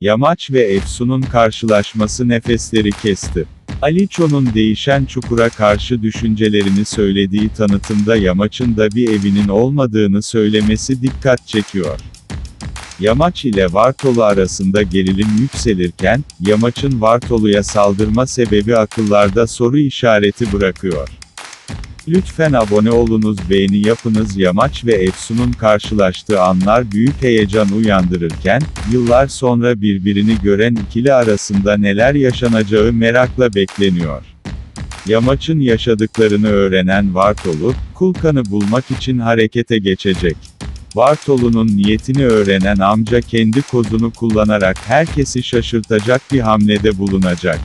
Yamaç ve Efsun'un karşılaşması nefesleri kesti. Aliço'nun değişen çukura karşı düşüncelerini söylediği tanıtımda Yamaç'ın da bir evinin olmadığını söylemesi dikkat çekiyor. Yamaç ile Vartolu arasında gerilim yükselirken, Yamaç'ın Vartolu'ya saldırma sebebi akıllarda soru işareti bırakıyor. Lütfen abone olunuz beğeni yapınız Yamaç ve Efsun'un karşılaştığı anlar büyük heyecan uyandırırken, yıllar sonra birbirini gören ikili arasında neler yaşanacağı merakla bekleniyor. Yamaç'ın yaşadıklarını öğrenen Vartolu, Kulkan'ı bulmak için harekete geçecek. Vartolu'nun niyetini öğrenen amca kendi kozunu kullanarak herkesi şaşırtacak bir hamlede bulunacak.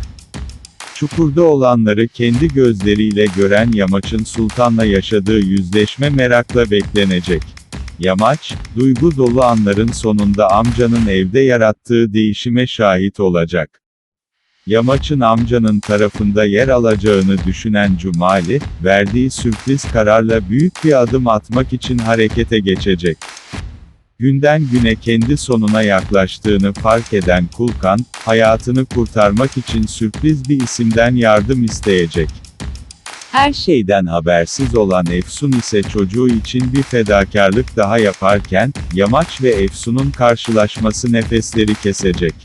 Çukurda olanları kendi gözleriyle gören Yamaç'ın Sultan'la yaşadığı yüzleşme merakla beklenecek. Yamaç, duygu dolu anların sonunda amcanın evde yarattığı değişime şahit olacak. Yamaç'ın amcanın tarafında yer alacağını düşünen Cumali, verdiği sürpriz kararla büyük bir adım atmak için harekete geçecek. Günden güne kendi sonuna yaklaştığını fark eden Kulkan, hayatını kurtarmak için sürpriz bir isimden yardım isteyecek. Her şeyden habersiz olan Efsun ise çocuğu için bir fedakarlık daha yaparken, Yamaç ve Efsun'un karşılaşması nefesleri kesecek.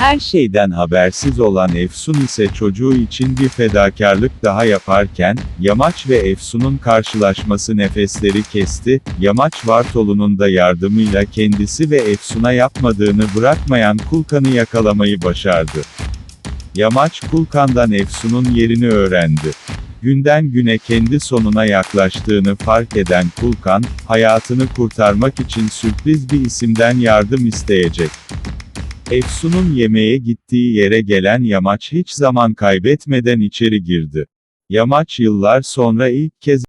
Her şeyden habersiz olan Efsun ise çocuğu için bir fedakarlık daha yaparken, Yamaç ve Efsun'un karşılaşması nefesleri kesti, Yamaç Vartolu'nun da yardımıyla kendisi ve Efsun'a yapmadığını bırakmayan Kulkan'ı yakalamayı başardı. Yamaç Kulkan'dan Efsun'un yerini öğrendi. Günden güne kendi sonuna yaklaştığını fark eden Kulkan, hayatını kurtarmak için sürpriz bir isimden yardım isteyecek. Efsun'un yemeğe gittiği yere gelen Yamaç hiç zaman kaybetmeden içeri girdi. Yamaç yıllar sonra ilk kez